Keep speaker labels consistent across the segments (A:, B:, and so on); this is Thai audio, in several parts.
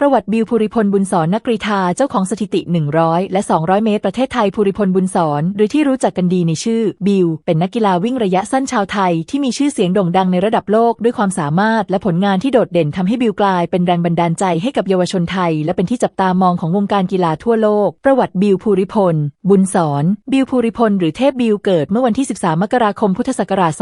A: ประวัติบิวภูริพลบุญสอนนักกรีฑาเจ้าของสถิติ 100 และ 200 เมตร ประเทศไทยภูริพลบุญสอนหรือที่รู้จักกันดีในชื่อ บิว เป็นนักกีฬาวิ่งระยะสั้นชาวไทยที่มีชื่อเสียงโด่งดังในระดับโลกด้วยความสามารถและผลงานที่โดดเด่นทำให้บิวกลายเป็นแรงบันดาลใจให้กับเยาวชนไทย และเป็นที่จับตามองของวงการกีฬาทั่วโลก ประวัติบิวภูริพล บุญสอนบิวภูริพลหรือเทพบิวเกิดเมื่อวันที่ 13 มกราคมพุทธศักราช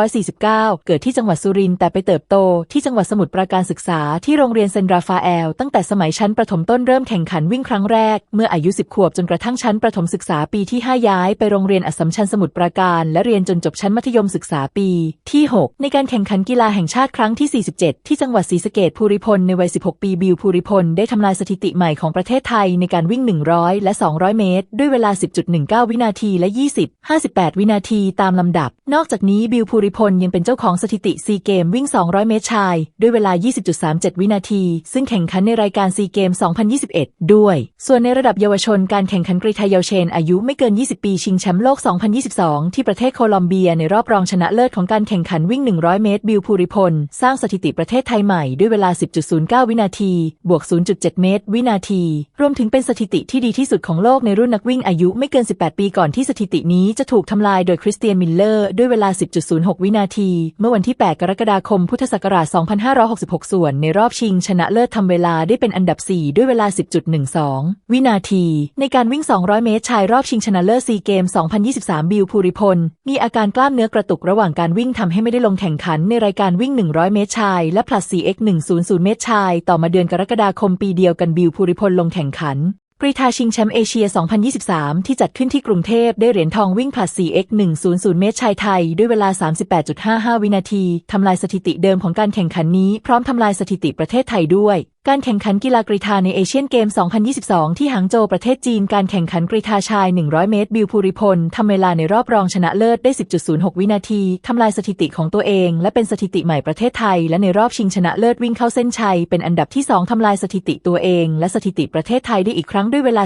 A: 2549 เกิดที่จังหวัดสุรินทร์แต่ไปเติบโตที่จังหวัดสมุทรปราการศึกษาที่โรงเรียนเซนราฟาเอลตั้งแต่สมัยชั้นประถมต้นเริ่มแข่งขันวิ่งครั้งแรก เมื่ออายุ 10 ขวบจนกระทั่งชั้นประถมศึกษาปีที่ 5 ย้ายไปโรงเรียนอัสสัมชัญสมุทรปราการ และเรียนจนจบชั้นมัธยมศึกษาปีที่ 6 ในการแข่งขันกีฬาแห่งชาติครั้งที่ 47 ที่จังหวัดศรีสะเกดภูริพลในวัย 16 ปีบิวภูริพลได้ทำลายสถิติใหม่ของประเทศไทยในการวิ่ง 100 และ 200 เมตร ด้วยเวลา 10.19 วินาทีและ 20 58 วินาทีตามลำดับ นอกจากนี้บิวภูริพลยังเป็นเจ้าของสถิติซีเกมวิ่ง 200 เมตรชาย ด้วยเวลา 20.37 วินาที ซึ่งแข่งขันในรายการซีเกม 2021 ด้วย ส่วนในระดับเยาวชนการแข่งขันกรีฑาเยาวชน อายุไม่เกิน 20 ปีชิงแชมป์โลก 2022 ที่ประเทศโคลอมเบียในรอบรองชนะเลิศของการแข่งขันวิ่ง 100 เมตร บิวภูริพล สร้างสถิติประเทศไทยใหม่ด้วยเวลา 10.09 วินาที บวก 0.7 เมตร วินาที รวมถึงเป็นสถิติที่ดีที่สุดของโลกในรุ่นนักวิ่งอายุไม่เกิน 18 ปีก่อนที่สถิตินี้จะถูกทำลายโดยคริสเตียนมิลเลอร์ด้วยเวลา 10.06 วินาที เมื่อวันที่ 8 กรกฎาคม พุทธศักราช 2566 ส่วนในรอบชิงชนะเลิศทำเวลาได้เป็นอันดับ 4 ด้วยเวลา 10.12 วินาที ในการวิ่ง 200 เมตรชายรอบชิงชนะเลิศซีเกม 2023 บิวภูริพล มีอาการกล้ามเนื้อกระตุกระหว่างการวิ่งทำให้ไม่ได้ลงแข่งขันในรายการวิ่ง 100 เมตรชาย และพลัส 4x 100 เมตรชาย ต่อมาเดือนกรกฎาคมปีเดียวกันบิวภูริพลลงแข่งขันกรีฑาชิงแชมป์เอเชีย 2023 ที่จัดขึ้นที่กรุงเทพได้เหรียญทองวิ่งผลัด 4x 100 เมตรชายไทย ด้วยเวลา 38.55 วินาที ทำลายสถิติเดิมของการแข่งขันนี้ พร้อมทำลายสถิติประเทศไทยด้วย การแข่งขันกีฬากรีฑาในเอเชียนเกม 2022 ที่หางโจวประเทศจีน การแข่งขันกรีฑาชาย 100 เมตร บิวภูริพล ทำเวลาในรอบรองชนะเลิศได้ 10.06 วินาที ทำลายสถิติของตัวเอง และเป็นสถิติใหม่ประเทศไทย และในรอบชิงชนะเลิศวิ่งเข้าเส้นชัย เป็นอันดับที่ 2 ทำลายสถิติตัวเอง และสถิติประเทศไทยได้อีกครั้งด้วยเวลา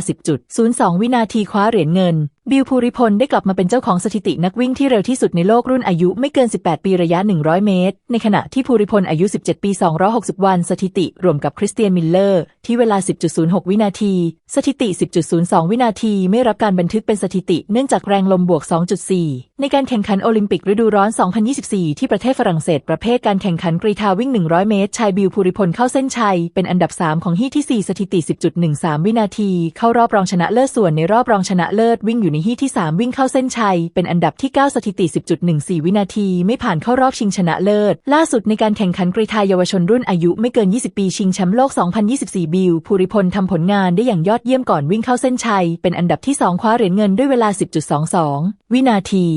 A: 10.02 วินาทีคว้าเหรียญเงิน บิลภูริพลได้กลับมาเป็นเจ้าของสถิตินักวิ่งที่เร็วที่สุดในโลกรุ่นอายุไม่เกิน 18 ปีระยะ 100 เมตร ในขณะที่ภูริพลอายุ 17 ปี 260 วัน สถิติรวมกับคริสเตียนมิลเลอร์ ที่เวลา 10.06 วินาที สถิติ 10.02 วินาที ไม่รับการบันทึกเป็นสถิติเนื่องจากแรงลมบวก 2.4 ในการแข่งขันโอลิมปิกฤดูร้อน 2024 ที่ประเทศฝรั่งเศส ประเภทการแข่งขันกรีฑาวิ่ง 100 เมตร ชายบิวภูริพลเข้าเส้นชัย เป็นอันดับ 3 ของฮีทที่ 4 สถิติ 10.13 วินาที เข้ารอบรองชนะเลิศส่วนในรอบรองชนะเลิศวิ่งอยู่ในฮีทที่ 3 วิ่งเข้าเส้นชัย เป็นอันดับที่ 9 สถิติ 10.14 วินาที ไม่ผ่านเข้ารอบชิงชนะเลิศ ล่าสุดในการแข่งขันกรีฑาเยาวชนรุ่นอายุไม่เกิน 20 ปีชิงแชมป์โลก 2024 บิวภูริพลทำผลงานได้อย่างยอดเยี่ยมก่อนวิ่งเข้าเส้นชัย เป็นอันดับที่ 2 คว้าเหรียญเงินด้วยเวลา 10.22 วินาที